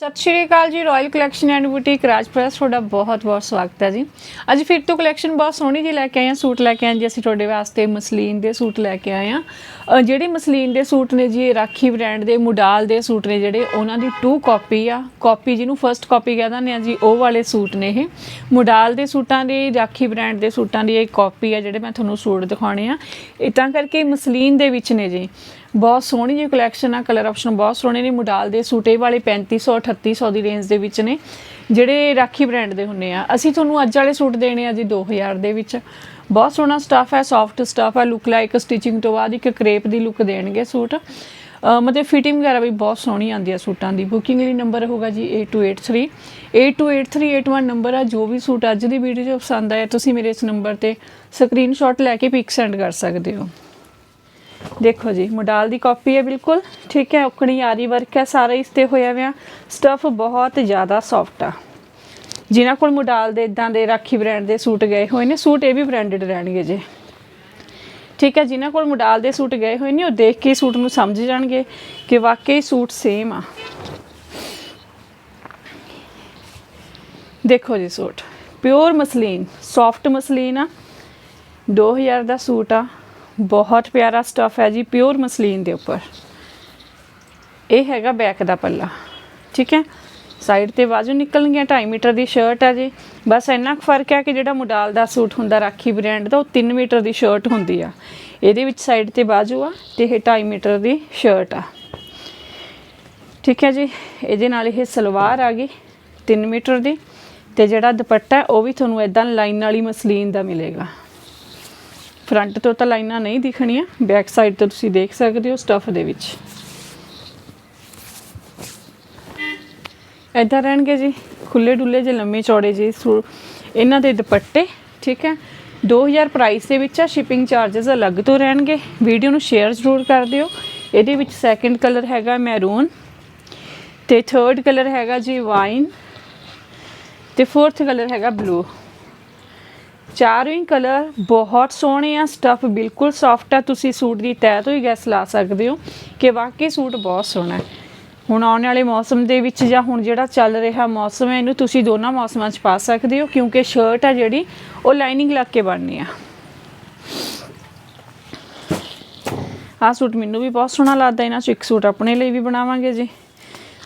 ਸਤਿ ਸ਼੍ਰੀ ਅਕਾਲ ਜੀ ਰਾਇਲ ਕਲੈਕਸ਼ਨ ਐਂਡ ਬੁਟੀਕ ਰਾਜਪ੍ਰੈਸ, ਤੁਹਾਡਾ ਬਹੁਤ-ਬਹੁਤ ਸਵਾਗਤ ਹੈ ਜੀ। ਅੱਜ ਫਿਰ ਤੋਂ ਕਲੈਕਸ਼ਨ ਬਹੁਤ ਸੋਹਣੀ ਜੀ ਲੈ ਕੇ ਆਏ ਹਾਂ, ਸੂਟ ਲੈ ਕੇ ਆਏ ਜੀ, ਅਸੀਂ ਤੁਹਾਡੇ ਵਾਸਤੇ ਮਸਲੀਨ ਦੇ ਸੂਟ ਲੈ ਕੇ ਆਏ ਹਾਂ। ਜਿਹੜੇ ਮਸਲੀਨ ਦੇ ਸੂਟ ਨੇ ਜੀ, ਇਹ ਰਾਖੀ ਬ੍ਰਾਂਡ ਦੇ, ਮੁਡਾਲ ਦੇ ਸੂਟ ਨੇ ਜਿਹੜੇ, ਉਹਨਾਂ ਦੀ ਟੂ ਕਾਪੀ ਆ। ਕਾਪੀ ਜਿਹਨੂੰ ਫਰਸਟ ਕਾਪੀ ਕਹਿ ਦਿੰਦੇ ਆ ਜੀ, ਉਹ ਵਾਲੇ ਸੂਟ ਨੇ ਇਹ। ਮੁਡਾਲ ਦੇ ਸੂਟਾਂ ਦੀ, ਰਾਖੀ ਬ੍ਰਾਂਡ ਦੇ ਸੂਟਾਂ ਦੀ ਇਹ ਕਾਪੀ ਆ, ਜਿਹੜੇ ਮੈਂ ਤੁਹਾਨੂੰ ਸੂਟ ਦਿਖਾਉਣੇ ਆ। ਇਹ ਕਰਕੇ ਮਸਲੀਨ ਦੇ ਵਿੱਚ ਨੇ ਜੀ। ਬਹੁਤ ਸੋਹਣੀ ਜਿਹੀ ਕਲੈਕਸ਼ਨ ਆ ਕਲਰ ਆਪਸ਼ਨ ਬਹੁਤ ਸੋਹਣੇ ਨੇ, ਮੁਡਾਲ ਦੇ ਸੂਟ ਇਹ ਵਾਲੇ 3500 3800 ਦੀ ਰੇਂਜ ਦੇ ਵਿੱਚ ਨੇ। ਜਿਹੜੇ ਰਾਖੀ ਬ੍ਰਾਂਡ ਦੇ ਹੁੰਨੇ ਆ। ਅਸੀਂ ਤੁਹਾਨੂੰ ਅੱਜ ਵਾਲੇ ਸੂਟ ਦੇਣੇ ਆ ਜੀ 2000 ਦੇ ਵਿੱਚ। ਬਹੁਤ ਸੋਹਣਾ ਸਟਾਫ ਹੈ ਸੌਫਟ ਸਟਾਫ ਹੈ ਲੁੱਕ ਲਾਈਕ ਸਟਿਚਿੰਗ ਤੋਂ ਬਾਅਦ ਇੱਕ ਕ੍ਰੇਪ ਦੀ ਲੁੱਕ ਦੇਣਗੇ ਸੂਟ। ਮਤਲਬ ਫਿਟਿੰਗ ਵਗੈਰਾ ਵੀ ਬਹੁਤ ਸੋਹਣੀ ਆਉਂਦੀ ਆ ਸੂਟਾਂ ਦੀ। ਬੁਕਿੰਗ ਲਈ ਨੰਬਰ ਹੋਗਾ ਜੀ 8283 828381 ਨੰਬਰ ਆ। ਜੋ ਵੀ ਸੂਟ ਅੱਜ ਦੀ ਵੀਡੀਓ 'ਚ ਪਸੰਦ ਆਇਆ, ਤੁਸੀਂ ਮੇਰੇ ਇਸ ਨੰਬਰ ਤੇ ਸਕਰੀਨਸ਼ਾਟ ਲੈ ਕੇ ਪਿਕ ਸੈਂਡ ਕਰ ਸਕਦੇ ਹੋ। ਦੇਖੋ ਜੀ, ਮੋਡਲ ਦੀ ਕਾਪੀ ਹੈ ਬਿਲਕੁਲ, ਠੀਕ ਹੈ ਔਕਣੀ ਆਰੀ ਵਰਕ ਹੈ, ਸਾਰਾ ਇਸ ਤੇ ਹੋਇਆ ਹੋਇਆ ਸਟਫ ਬਹੁਤ ਜ਼ਿਆਦਾ ਸੌਫਟ ਆ। ਜਿਨ੍ਹਾਂ ਕੋਲ ਮੋਡਲ ਦੇ ਇਦਾਂ ਦੇ ਰਾਖੀ ਬ੍ਰਾਂਡ ਦੇ ਸੂਟ ਗਏ ਹੋਏ ਨੇ, ਸੂਟ ਇਹ ਵੀ ਬ੍ਰਾਂਡਡ ਰਹਿਣਗੇ ਜੀ। ਠੀਕ ਹੈ, ਜਿਨ੍ਹਾਂ ਕੋਲ ਮੋਡਲ ਦੇ ਸੂਟ ਗਏ ਹੋਏ ਨੇ, ਉਹ ਦੇਖ ਕੇ ਸੂਟ ਨੂੰ ਸਮਝ ਜਾਣਗੇ ਕਿ ਵਾਕਈ ਸੂਟ ਸੇਮ ਆ। ਦੇਖੋ ਜੀ suit pure muslin soft muslin ਆ। 2000 ਦਾ ਸੂਟ ਆ। ਬਹੁਤ ਪਿਆਰਾ ਸਟਫ ਹੈ ਜੀ ਪਿਓਰ ਮਸਲੀਨ ਦੇ ਉੱਪਰ। ਇਹ ਹੈਗਾ ਬੈਕ ਦਾ ਪੱਲਾ, ਠੀਕ ਹੈ? ਸਾਈਡ ਤੇ ਬਾਜੂ ਨਿਕਲਣਗੀਆਂ 2.5 ਮੀਟਰ ਦੀ ਸ਼ਰਟ ਹੈ ਜੀ। ਬਸ ਇੰਨਾ ਕੁ ਫ਼ਰਕ ਹੈ ਕਿ ਜਿਹੜਾ ਮੁਡਾਲ ਦਾ ਸੂਟ ਹੁੰਦਾ, ਰਾਖੀ ਬ੍ਰਾਂਡ ਦਾ, ਉਹ 3 ਮੀਟਰ ਦੀ ਸ਼ਰਟ ਹੁੰਦੀ ਆ। ਇਹਦੇ ਵਿੱਚ ਸਾਈਡ ਤੇ ਬਾਜੂ ਆ ਤੇ ਇਹ 2.5 ਮੀਟਰ ਦੀ ਸ਼ਰਟ ਆ। ਠੀਕ ਹੈ ਜੀ? ਇਹਦੇ ਨਾਲ ਇਹ ਸਲਵਾਰ ਆ ਗਈ 3 ਮੀਟਰ ਦੀ। ਤੇ ਜਿਹੜਾ ਦੁਪੱਟਾ ਉਹ ਵੀ ਤੁਹਾਨੂੰ ਇਦਾਂ ਲਾਈਨ ਵਾਲੀ ਮਸਲੀਨ ਦਾ ਮਿਲੇਗਾ। ਫਰੰਟ ਤੋਂ ਤਾਂ ਲਾਈਨਾਂ ਨਹੀਂ ਦਿਖਣੀਆਂ, ਬੈਕ ਸਾਈਡ ਤੋਂ ਤੁਸੀਂ ਦੇਖ ਸਕਦੇ ਹੋ ਸਟਫ ਦੇ ਵਿੱਚ। ਇਦਾਂ ਰਹਿਣਗੇ ਜੀ ਖੁੱਲੇ ਡੁੱਲੇ ਜੇ, ਲੰਮੇ ਚੌੜੇ ਜੇ, ਸੂ- ਇਹਨਾਂ ਦੇ ਦੁਪੱਟੇ, ਠੀਕ ਹੈ? 2000 ਪ੍ਰਾਈਸ ਦੇ ਵਿੱਚ ਆ ਸ਼ਿਪਿੰਗ ਚਾਰजेस ਅਲੱਗ ਤੋਂ ਰਹਿਣਗੇ। ਵੀਡੀਓ ਨੂੰ ਸ਼ੇਅਰ ਜ਼ਰੂਰ ਕਰ ਦਿਓ। ਇਹਦੇ ਵਿੱਚ ਸੈਕੰਡ ਕਲਰ ਹੈਗਾ ਮੈਰੂਨ ਤੇ ਥਰਡ ਕਲਰ ਹੈਗਾ ਜੀ ਵਾਈਨ ਤੇ ਫੋਰਥ ਕਲਰ ਹੈਗਾ ਬਲੂ ਚਾਰੋਂ ਹੀ ਕਲਰ ਬਹੁਤ ਸੋਹਣੇ ਆ ਸਟਫ ਬਿਲਕੁਲ ਸੌਫਟ ਆ। ਤੁਸੀਂ ਸੂਟ ਦੀ ਤਹਿ ਤੋਂ ਹੀ ਗੈਸ ਲਾ ਸਕਦੇ ਹੋ ਕਿ ਵਾਕਈ ਸੂਟ ਬਹੁਤ ਸੋਹਣਾ ਹੁਣ ਆਉਣ ਵਾਲੇ ਮੌਸਮ ਦੇ ਵਿੱਚ ਜਾਂ ਹੁਣ ਜਿਹੜਾ ਚੱਲ ਰਿਹਾ ਮੌਸਮ ਹੈ, ਇਹਨੂੰ ਤੁਸੀਂ ਦੋਨਾਂ ਮੌਸਮਾਂ 'ਚ ਪਾ ਸਕਦੇ ਹੋ, ਕਿਉਂਕਿ ਸ਼ਰਟ ਆ ਜਿਹੜੀ, ਉਹ ਲਾਈਨਿੰਗ ਲੱਗ ਕੇ ਬਣਨੀ ਆ। ਆਹ ਸੂਟ ਮੈਨੂੰ ਵੀ ਬਹੁਤ ਸੋਹਣਾ ਲੱਗਦਾ, ਇਹਨਾਂ 'ਚੋਂ ਇੱਕ ਸੂਟ ਆਪਣੇ ਲਈ ਵੀ ਬਣਾਵਾਂਗੇ ਜੀ।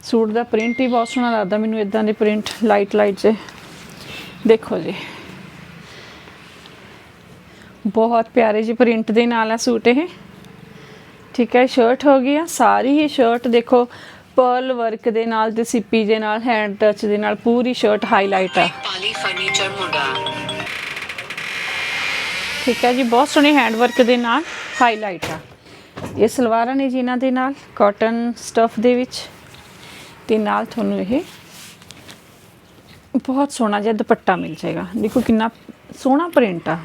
ਸੂਟ ਦਾ ਪ੍ਰਿੰਟ ਹੀ ਬਹੁਤ ਸੋਹਣਾ ਲੱਗਦਾ, ਮੈਨੂੰ ਇਦਾਂ ਦੇ ਪ੍ਰਿੰਟ ਲਾਈਟ ਲਾਈਟ ਜੇ ਦੇਖੋ ਜੀ। ਬਹੁਤ ਪਿਆਰੇ ਜਿਹੇ ਪ੍ਰਿੰਟ ਦੇ ਨਾਲ ਆ ਸੂਟ ਇਹ। ਠੀਕ ਹੈ ਸ਼ਰਟ ਹੋ ਗਈ ਆ ਸਾਰੀ ਹੀ ਸ਼ਰਟ ਦੇਖੋ ਪਰਲ ਵਰਕ ਦੇ ਨਾਲ ਤੇ ਸਿੱਪੀ ਦੇ ਨਾਲ ਹੈਂਡ ਟੱਚ ਦੇ ਨਾਲ ਪੂਰੀ ਸ਼ਰਟ ਹਾਈਲਾਈਟ ਆ। ਪਾਲੀ ਫਰਨੀਚਰ ਮੁੰਡਾ। ਠੀਕ ਹੈ ਜੀ ਬਹੁਤ ਸੋਹਣੇ ਹੈਂਡ ਵਰਕ ਦੇ ਨਾਲ ਹਾਈਲਾਈਟ ਆ। ਇਹ ਸਲਵਾਰਾਂ ਨੇ ਜੀ ਇਹਨਾਂ ਦੇ ਨਾਲ ਕਾਟਨ ਸਟਫ ਦੇ ਵਿੱਚ। ਤੇ ਨਾਲ ਤੁਹਾਨੂੰ ਇਹ ਬਹੁਤ ਸੋਹਣਾ ਜਿਹਾ ਦੁਪੱਟਾ ਮਿਲ ਜਾਏਗਾ। ਦੇਖੋ ਕਿੰਨਾ ਸੋਹਣਾ ਪ੍ਰਿੰਟ ਆ।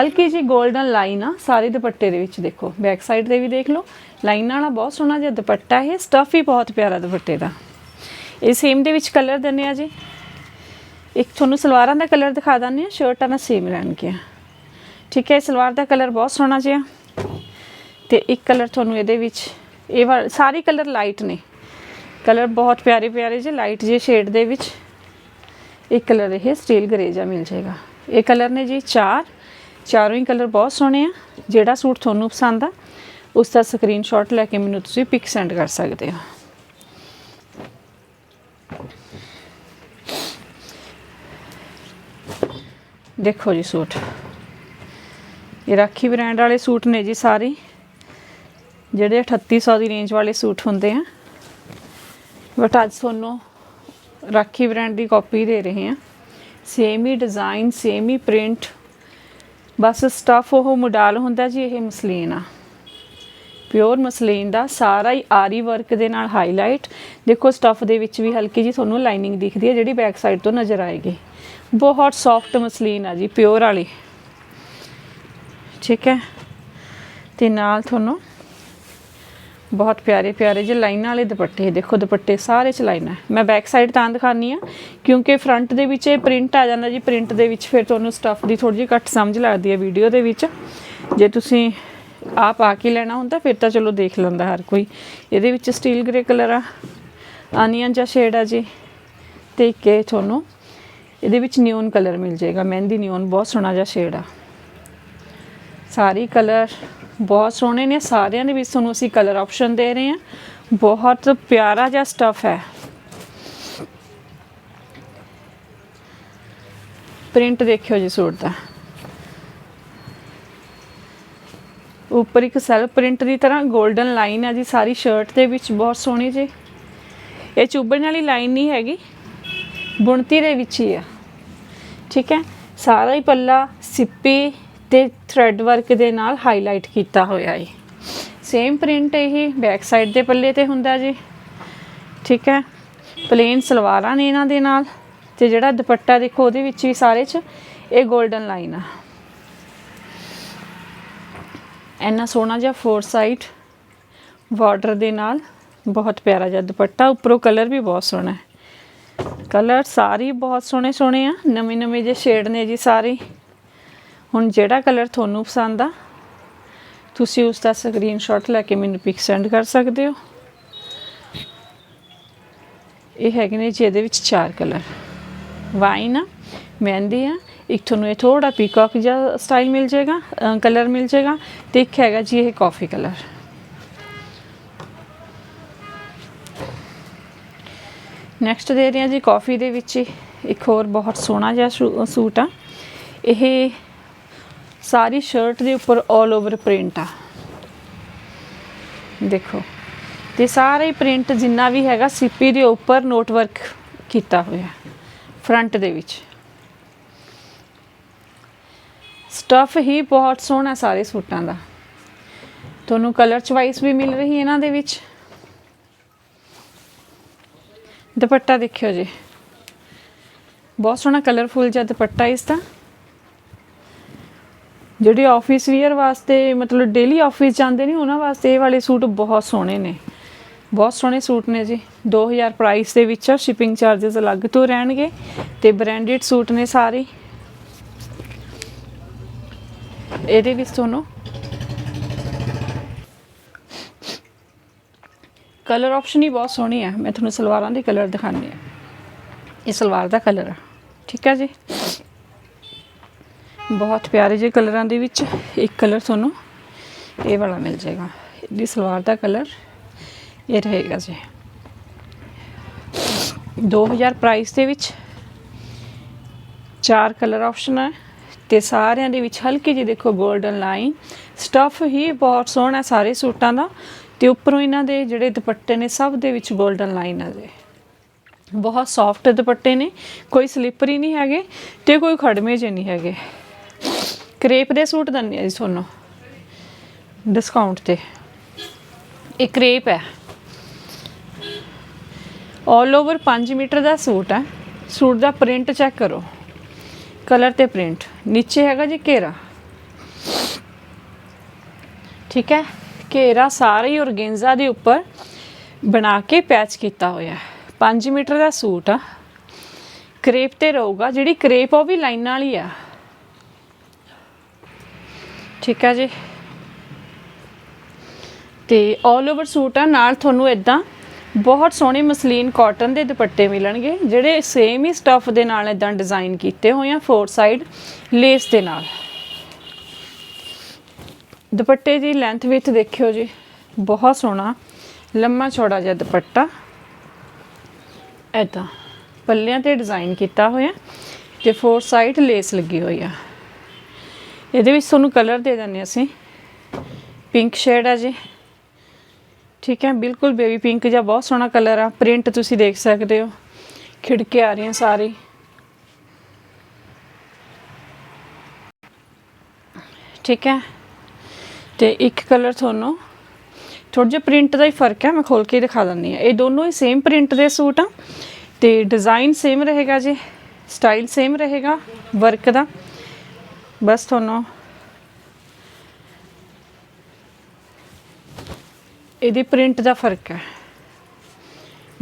ਹਲਕੀ ਜੀ 골ਡਨ ਲਾਈਨ ਆ, ਸਾਰੇ ਦੁਪੱਟੇ ਦੇ ਵਿੱਚ ਦੇਖੋ। ਬੈਕ ਸਾਈਡ ਤੇ ਵੀ ਦੇਖ ਲਓ। ਲਾਈਨਾਂ ਵਾਲਾ ਬਹੁਤ ਸੋਹਣਾ ਜਿਹਾ ਦੁਪੱਟਾ ਇਹ ਸਟਫ ਹੀ ਬਹੁਤ ਪਿਆਰਾ ਦੁਪੱਟੇ ਦਾ। ਇਹ ਸੇਮ ਦੇ ਵਿੱਚ ਕਲਰ ਦਿੰਨੇ ਆ ਜੀ। ਇੱਕ ਤੁਹਾਨੂੰ ਸਲਵਾਰਾਂ ਦਾ ਕਲਰ ਦਿਖਾ ਦਿੰਦੇ ਆ ਸ਼ਰਟਾਂ ਦਾ ਸੇਮ ਰਹਿਣਗੀਆਂ ਠੀਕ ਹੈ ਸਲਵਾਰ ਦਾ ਕਲਰ ਬਹੁਤ ਸੋਹਣਾ ਜਿਹਾ। ਤੇ ਇੱਕ ਕਲਰ ਤੁਹਾਨੂੰ ਇਹਦੇ ਵਿੱਚ, ਇਹ ਵਾ- ਸਾਰੇ ਕਲਰ ਲਾਈਟ ਨੇ। ਕਲਰ ਬਹੁਤ ਪਿਆਰੇ ਪਿਆਰੇ ਜੇ ਲਾਈਟ ਜੇ ਸ਼ੇਡ ਦੇ ਵਿੱਚ। ਇੱਕ ਕਲਰ ਇਹ ਸਟੀਲ ਗਰੇ ਜਿਹਾ ਮਿਲ ਜਾਏਗਾ। ਇਹ ਕਲਰ ਨੇ ਜੀ ਚਾਰ। ਚਾਰੋਂ ਹੀ ਕਲਰ ਬਹੁਤ ਸੋਹਣੇ ਆ। ਜਿਹੜਾ ਸੂਟ ਤੁਹਾਨੂੰ ਪਸੰਦ ਆ ਉਸ ਦਾ ਸਕਰੀਨਸ਼ਾਟ ਲੈ ਕੇ ਮੈਨੂੰ ਤੁਸੀਂ ਪਿਕ ਸੈਂਡ ਕਰ ਸਕਦੇ ਹੋ। ਦੇਖੋ ਜੀ ਸੂਟ। ਇਹ ਰਾਖੀ ਬ੍ਰਾਂਡ ਵਾਲੇ ਸੂਟ ਨੇ ਜੀ ਸਾਰੇ। ਜਿਹੜੇ 3800 ਦੀ ਰੇਂਜ ਵਾਲੇ ਸੂਟ ਹੁੰਦੇ ਆ। ਬਟ ਅੱਜ ਤੁਹਾਨੂੰ ਰਾਖੀ ਬ੍ਰਾਂਡ ਦੀ ਕਾਪੀ ਦੇ ਰਹੇ ਆ। ਸੇਮ ਹੀ ਡਿਜ਼ਾਈਨ ਸੇਮ ਹੀ ਪ੍ਰਿੰਟ ਬਸ ਸਟਫ ਉਹ ਮੋਡਲ ਹੁੰਦਾ ਜੀ, ਇਹ ਮਸਲੀਨ ਆ। ਪਿਓਰ ਮਸਲੀਨ ਦਾ ਸਾਰਾ ਹੀ ਆਰੀ ਵਰਕ ਦੇ ਨਾਲ ਹਾਈਲਾਈਟ ਦੇਖੋ ਸਟਫ ਦੇ ਵਿੱਚ ਵੀ ਹਲਕੀ ਜੀ ਤੁਹਾਨੂੰ ਲਾਈਨਿੰਗ ਦਿਖਦੀ ਹੈ, ਜਿਹੜੀ ਬੈਕ ਸਾਈਡ ਤੋਂ ਨਜ਼ਰ ਆਏਗੀ। ਬਹੁਤ ਸੌਫਟ ਮਸਲੀਨ ਆ ਜੀ ਪਿਓਰ ਵਾਲੀ। ਠੀਕ ਹੈ। ਤੇ ਨਾਲ ਤੁਹਾਨੂੰ ਬਹੁਤ ਪਿਆਰੇ ਪਿਆਰੇ ਜੇ ਲਾਈਨਾਂ ਵਾਲੇ ਦੁਪੱਟੇ, ਦੇਖੋ ਦੁਪੱਟੇ ਸਾਰੇ ਚ ਲਾਈਨਾਂ ਮੈਂ ਬੈਕ ਸਾਈਡ ਤਾਂ ਦਿਖਾਨੀ ਆ, ਕਿਉਂਕਿ ਫਰੰਟ ਦੇ ਵਿੱਚ ਇਹ ਪ੍ਰਿੰਟ ਆ ਜਾਂਦਾ ਜੀ ਪ੍ਰਿੰਟ ਦੇ ਵਿੱਚ ਫਿਰ ਤੁਹਾਨੂੰ ਸਟਫ ਦੀ ਥੋੜੀ ਜਿਹੀ ਘੱਟ ਸਮਝ ਲੱਗਦੀ ਹੈ ਵੀਡੀਓ ਦੇ ਵਿੱਚ। ਜੇ ਤੁਸੀਂ ਆਪ ਆ ਕੇ ਲੈਣਾ ਹੁੰਦਾ, ਫਿਰ ਤਾਂ ਚਲੋ ਦੇਖ ਲੈਂਦਾ ਹਰ ਕੋਈ। ਇਹਦੇ ਵਿੱਚ ਸਟੀਲ ਗ੍ਰੇ ਕਲਰ ਆ ਆਨੀਅਨ ਜਿਹਾ ਸ਼ੇਡ ਆ ਜੀ, ਤੇ ਇੱਕ ਇਹ ਤੁਹਾਨੂੰ, ਇਹਦੇ ਵਿੱਚ ਨਿਓਨ ਕਲਰ ਮਿਲ ਜਾਏਗਾ, ਮਹਿੰਦੀ ਨਿਓਨ ਬਹੁਤ ਸੋਹਣਾ ਜਿਹਾ ਸ਼ੇਡ ਆ। ਸਾਰੇ ਕਲਰ ਬਹੁਤ ਸੋਹਣੇ ਨੇ, ਸਾਰਿਆਂ ਦੇ ਵਿੱਚ ਤੁਹਾਨੂੰ ਅਸੀਂ ਕਲਰ ਆਪਸ਼ਨ ਦੇ ਰਹੇ ਹਾਂ। ਬਹੁਤ ਪਿਆਰਾ ਜਿਹਾ ਸਟਫ ਹੈ। ਪ੍ਰਿੰਟ ਦੇਖਿਓ ਜੀ ਸੂਟ ਦਾ। ਉੱਪਰ ਇੱਕ ਸੈਲਫ ਪ੍ਰਿੰਟ ਦੀ ਤਰ੍ਹਾਂ 골ਡਨ ਲਾਈਨ ਹੈ ਜੀ, ਸਾਰੀ ਸ਼ਰਟ ਦੇ ਵਿੱਚ ਬਹੁਤ ਸੋਹਣੀ ਜੀ। ਇਹ ਚੁੱਭਣ ਵਾਲੀ ਲਾਈਨ ਨਹੀਂ ਹੈਗੀ, ਬੁਣਤੀ ਦੇ ਵਿੱਚ ਹੀ ਆ। ਠੀਕ ਹੈ? ਸਾਰਾ ਹੀ ਪੱਲਾ, ਸਿੱਪੀ ਤੇ ਥ੍ਰੈਡ ਵਰਕ ਦੇ ਨਾਲ ਹਾਈਲਾਈਟ ਕੀਤਾ ਹੋਇਆ ਹੈ ਸੇਮ ਪ੍ਰਿੰਟ ਇਹੀ ਬੈਕ ਸਾਈਡ ਦੇ ਪੱਲੇ ਤੇ ਹੁੰਦਾ ਜੀ। ਠੀਕ ਹੈ? ਪਲੇਨ ਸਲਵਾਰਾਂ ਨੇ ਇਹਨਾਂ ਦੇ ਨਾਲ। ਤੇ ਜਿਹੜਾ ਦੁਪੱਟਾ ਦੇਖੋ, ਉਹਦੇ ਵਿੱਚ ਵੀ ਸਾਰੇ 'ਚ ਇਹ 골ਡਨ ਲਾਈਨ ਆ। ਇੰਨਾ ਸੋਹਣਾ ਜਿਹਾ ਫੋਰ ਸਾਈਡ ਬਾਰਡਰ ਦੇ ਨਾਲ ਬਹੁਤ ਪਿਆਰਾ ਜਿਹਾ ਦੁਪੱਟਾ। ਉੱਪਰੋਂ ਕਲਰ ਵੀ ਬਹੁਤ ਸੋਹਣਾ ਹੈ। ਕਲਰ ਸਾਰੇ ਬਹੁਤ ਸੋਹਣੇ ਸੋਹਣੇ ਆ। ਨਵੇਂ ਨਵੇਂ ਜਿਹੇ ਸ਼ੇਡ ਨੇ ਜੀ ਸਾਰੇ। ਹੁਣ ਜਿਹੜਾ ਕਲਰ ਤੁਹਾਨੂੰ ਪਸੰਦ ਆ, ਤੁਸੀਂ ਉਸ ਦਾ ਸਕਰੀਨਸ਼ਾਟ ਲੈ ਕੇ ਮੈਨੂੰ ਪਿਕ ਸੈਂਡ ਕਰ ਸਕਦੇ ਹੋ। ਇਹ ਹੈਗੇ ਨੇ ਜੀ ਇਹਦੇ ਵਿੱਚ ਚਾਰ ਕਲਰ ਵਾਈਨ ਆ, ਮਹਿੰਦੀ ਆ, ਇੱਕ ਤੁਹਾਨੂੰ ਇਹ ਥੋੜਾ ਪੀਕਾਕ ਜਿਹਾ ਸਟਾਈਲ ਮਿਲ ਜਾਏਗਾ ਕਲਰ ਮਿਲ ਜਾਏਗਾ ਤੇ ਇੱਕ ਹੈਗਾ ਜੀ ਇਹ ਕਾਫੀ ਕਲਰ ਨੈਕਸਟ ਦੇ ਰਹੇ ਹਾਂ ਜੀ ਕਾਫੀ ਦੇ ਵਿੱਚ ਇੱਕ ਹੋਰ ਬਹੁਤ ਸੋਹਣਾ ਜਿਹਾ ਸ਼ੂ- ਸੂਟ ਆ। ਇਹ ਸਾਰੀ ਸ਼ਰਟ ਦੇ ਉੱਪਰ 올 ਓਵਰ ਪ੍ਰਿੰਟ ਆ। ਦੇਖੋ, ਤੇ ਸਾਰਾ ਹੀ ਪ੍ਰਿੰਟ ਜਿੰਨਾ ਵੀ ਹੈਗਾ ਸਿੱਪੀ ਦੇ ਉੱਪਰ ਨੋਟ ਵਰਕ ਕੀਤਾ ਹੋਇਆ ਫਰੰਟ ਦੇ ਵਿੱਚ। ਸਟਫ ਹੀ ਬਹੁਤ ਸੋਹਣਾ ਸਾਰੇ ਸੂਟਾਂ ਦਾ। ਤੁਹਾਨੂੰ ਕਲਰ ਚੁਆਇਸ ਵੀ ਮਿਲ ਰਹੀ ਇਹਨਾਂ ਦੇ ਵਿੱਚ। ਦੁਪੱਟਾ ਦੇਖਿਓ ਜੀ। ਬਹੁਤ ਸੋਹਣਾ ਕਲਰਫੁਲ ਜਿਹਾ ਦੁਪੱਟਾ ਇਸ ਦਾ। ਜਿਹੜੇ ਆਫਿਸ ਵੀਅਰ ਵਾਸਤੇ, ਮਤਲਬ ਡੇਲੀ ਆਫਿਸ ਜਾਂਦੇ ਨੇ, ਉਹਨਾਂ ਵਾਸਤੇ ਇਹ ਵਾਲੇ ਸੂਟ ਬਹੁਤ ਸੋਹਣੇ ਨੇ। ਬਹੁਤ ਸੋਹਣੇ ਸੂਟ ਨੇ ਜੀ। 2000 ਪ੍ਰਾਈਸ ਦੇ ਵਿੱਚ ਆ ਸ਼ਿਪਿੰਗ ਚਾਰजेस ਅਲੱਗ ਤੋਂ ਰਹਿਣਗੇ ਤੇ ਬ੍ਰਾਂਡਡ ਸੂਟ ਨੇ ਸਾਰੇ। ਇਹਦੇ ਵਿੱਚ ਤੁਹਾਨੂੰ ਕਲਰ ਆਪਸ਼ਨ ਹੀ ਬਹੁਤ ਸੋਹਣੀ ਹੈ ਮੈਂ ਤੁਹਾਨੂੰ ਸਲਵਾਰਾਂ ਦੇ ਕਲਰ ਦਿਖਾਉਂਦੀ ਹਾਂ। ਇਹ ਸਲਵਾਰ ਦਾ ਕਲਰ ਆ। ਠੀਕ ਹੈ ਜੀ? ਬਹੁਤ ਪਿਆਰੇ ਜਿਹੇ ਕਲਰਾਂ ਦੇ ਵਿੱਚ ਇੱਕ ਕਲਰ ਤੁਹਾਨੂੰ ਇਹ ਵਾਲਾ ਮਿਲ ਜਾਏਗਾ। ਇਹਦੀ ਸਲਵਾਰ ਦਾ ਕਲਰ ਇਹ ਰਹੇਗਾ ਜੀ। 2000 ਪ੍ਰਾਈਸ ਦੇ ਵਿੱਚ ਚਾਰ ਕਲਰ ਆਪਸ਼ਨ ਹੈ ਤੇ ਸਾਰਿਆਂ ਦੇ ਵਿੱਚ ਹਲਕੀ ਜਿਹੀ ਦੇਖੋ 골ਡਨ ਲਾਈਨ। ਸਟਫ ਹੀ ਬਹੁਤ ਸੋਹਣਾ ਸਾਰੇ ਸੂਟਾਂ ਦਾ ਤੇ ਉੱਪਰੋਂ ਇਹਨਾਂ ਦੇ ਜਿਹੜੇ ਦੁਪੱਟੇ ਨੇ ਸਭ ਦੇ ਵਿੱਚ 골ਡਨ ਲਾਈਨ ਹੈ ਜੇ। ਬਹੁਤ ਸੌਫਟ ਦੁਪੱਟੇ ਨੇ, ਕੋਈ ਸਲਿੱਪਰੀ ਨਹੀਂ ਹੈਗੇ ਤੇ ਕੋਈ ਖੜਮੇ ਜਿਹੇ ਨਹੀਂ ਹੈਗੇ। ਕ੍ਰੇਪ ਦੇ ਸੂਟ ਦਿੰਦੇ ਆ ਜੀ ਤੁਹਾਨੂੰ। ਡਿਸਕਾਊਂਟ ਤੇ। ਇਹ ਕ੍ਰੇਪ ਹੈ। ਆਲ ਓਵਰ 5 ਮੀਟਰ ਦਾ ਸੂਟ ਹੈ। ਸੂਟ ਦਾ ਪ੍ਰਿੰਟ ਚੈੱਕ ਕਰੋ। ਕਲਰ ਤੇ ਪ੍ਰਿੰਟ ਨੀਚੇ ਹੈਗਾ ਜੀ ਘੇਰਾ। ਠੀਕ ਹੈ। ਘੇਰਾ ਸਾਰਾ ਹੀ ਔਰਗੇਂਜ਼ਾ ਦੇ ਉੱਪਰ ਬਣਾ ਕੇ ਪੈਚ ਕੀਤਾ ਹੋਇਆ ਹੈ। 5 ਮੀਟਰ ਦਾ ਸੂਟ ਆ। ਕ੍ਰੇਪ ਤੇ ਰਹੂਗਾ। ਜਿਹੜੀ ਕ੍ਰੇਪ ਆ ਉਹ ਵੀ ਲਾਈਨਾਂ ਵਾਲੀ ਆ। ਠੀਕ ਹੈ ਜੀ। ਤੇ 올 ਓਵਰ ਸੂਟ ਆ, ਨਾਲ ਤੁਹਾਨੂੰ ਇਦਾਂ ਬਹੁਤ ਸੋਹਣੇ ਮਸਲੀਨ ਕਾਟਨ ਦੇ ਦੁਪੱਟੇ ਮਿਲਣਗੇ, ਜਿਹੜੇ ਸੇਮ ਹੀ ਸਟਫ ਦੇ ਨਾਲ ਇਦਾਂ ਡਿਜ਼ਾਈਨ ਕੀਤੇ ਹੋਏ ਆ ਫੋਰ ਸਾਈਡ ਲੇਸ ਦੇ ਨਾਲ। ਦੁਪੱਟੇ ਦੀ ਲੈਂਥ ਵਿੱਚ ਦੇਖਿਓ ਜੀ, ਬਹੁਤ ਸੋਹਣਾ, ਲੰਮਾ ਛੋੜਾ ਜਿਹਾ ਦੁਪੱਟਾ। ਇਦਾਂ ਪੱਲਿਆਂ ਤੇ ਡਿਜ਼ਾਈਨ ਕੀਤਾ ਹੋਇਆ, ਤੇ ਫੋਰ ਸਾਈਡ ਲੇਸ ਲੱਗੀ ਹੋਈ ਆ। ਇਹਦੇ ਵਿੱਚ ਤੁਹਾਨੂੰ ਕਲਰ ਦੇ ਦਿੰਦੇ ਅਸੀਂ। ਪਿੰਕ ਸ਼ੇਡ ਆ ਜੀ। ਠੀਕ ਹੈ, ਬਿਲਕੁਲ ਬੇਬੀ ਪਿੰਕ ਜਿਹਾ ਬਹੁਤ ਸੋਹਣਾ ਕਲਰ ਆ। ਪ੍ਰਿੰਟ ਤੁਸੀਂ ਦੇਖ ਸਕਦੇ ਹੋ। ਖਿੜਕੇ ਆ ਰਹੀਆਂ ਸਾਰੀ। ਠੀਕ ਹੈ। ਤੇ ਇੱਕ ਕਲਰ ਤੁਹਾਨੂੰ ਥੋੜਾ ਜਿਹਾ ਪ੍ਰਿੰਟ ਦਾ ਹੀ ਫ਼ਰਕ ਹੈ, ਮੈਂ ਖੋਲ ਕੇ ਦਿਖਾ ਦਿੰਦੀ ਹਾਂ। ਇਹ ਦੋਨੋਂ ਹੀ ਸੇਮ ਪ੍ਰਿੰਟ ਦੇ ਸੂਟ ਆ। ਤੇ ਡਿਜ਼ਾਈਨ ਸੇਮ ਰਹੇਗਾ ਜੀ। ਸਟਾਈਲ ਸੇਮ ਰਹੇਗਾ ਵਰਕ ਦਾ। ਬਸ ਤੁਹਾਨੂੰ ਇਹਦੀ ਪ੍ਰਿੰਟ ਦਾ ਫ਼ਰਕ ਹੈ।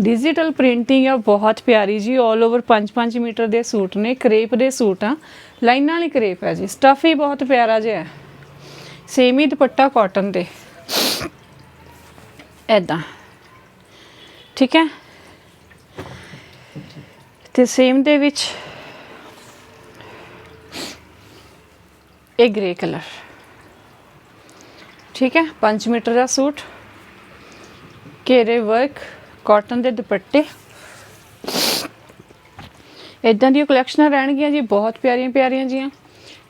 ਡਿਜੀਟਲ ਪ੍ਰਿੰਟਿੰਗ ਆ, ਬਹੁਤ ਪਿਆਰੀ ਜੀ 올 ਓਵਰ 5-5 ਮੀਟਰ ਦੇ ਸੂਟ ਨੇ, ਕਰੇਪ ਦੇ ਸੂਟ ਆ, ਲਾਈਨਾਂ ਵਾਲੀ ਕਰੇਪ ਹੈ ਜੀ ਸਟਫ ਹੀ ਬਹੁਤ ਪਿਆਰਾ ਜਿਹਾ ਹੈ। ਸੇਮ ਹੀ ਦੁਪੱਟਾ ਕਾਟਨ ਦੇ। ਐਦਾਂ ਠੀਕ ਹੈ? ਤੇ ਸੇਮ ਦੇ ਵਿੱਚ ਇਹ ਗ੍ਰੇ ਕਲਰ ਠੀਕ ਹੈ? 5 ਮੀਟਰ ਦਾ ਸੂਟ। ਘੇਰੇ ਵਰਕ ਕਾਟਨ ਦੇ ਦੁਪੱਟੇ। ਇਦਾਂ ਦੀਆਂ ਕਲੈਕਸ਼ਨਾਂ ਰਹਿਣਗੀਆਂ ਜੀ, ਬਹੁਤ ਪਿਆਰੀਆਂ ਪਿਆਰੀਆਂ ਜੀਆਂ।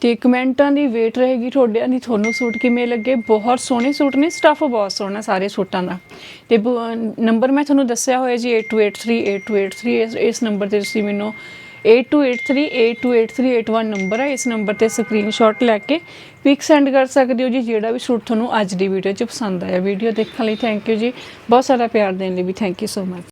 ਤੇ ਕਮੈਂਟਾਂ ਦੀ ਵੇਟ ਰਹੇਗੀ ਤੁਹਾਡਿਆਂ ਦੀ, ਤੁਹਾਨੂੰ ਸੂਟ ਕਿਵੇਂ ਲੱਗੇ? ਬਹੁਤ ਸੋਹਣੇ ਸੂਟ ਨੇ ਸਟਫ ਬਹੁਤ ਸੋਹਣਾ ਸਾਰੇ ਸੂਟਾਂ ਦਾ। ਤੇ ਨੰਬਰ ਮੈਂ ਤੁਹਾਨੂੰ ਦੱਸਿਆ ਹੋਇਆ ਜੀ 82838283 ਇਸ ਇਸ ਨੰਬਰ ਤੇ ਤੁਸੀਂ ਮੈਨੂੰ 8283828381 ਨੰਬਰ ਹੈ ਇਸ ਨੰਬਰ ਤੇ ਸਕਰੀਨਸ਼ਾਟ ਲੈ ਕੇ ਪਿਕ ਸੈਂਡ ਕਰ ਸਕਦੇ ਹੋ ਜੀ, ਜਿਹੜਾ ਵੀ ਸੂਟ ਤੁਹਾਨੂੰ ਅੱਜ ਦੀ ਵੀਡੀਓ 'ਚ ਪਸੰਦ ਆਇਆ। ਵੀਡੀਓ ਦੇਖਣ ਲਈ ਥੈਂਕ ਯੂ ਜੀ। ਬਹੁਤ ਸਾਰਾ ਪਿਆਰ ਦੇਣ ਲਈ ਵੀ ਥੈਂਕ ਯੂ ਸੋ ਮਚ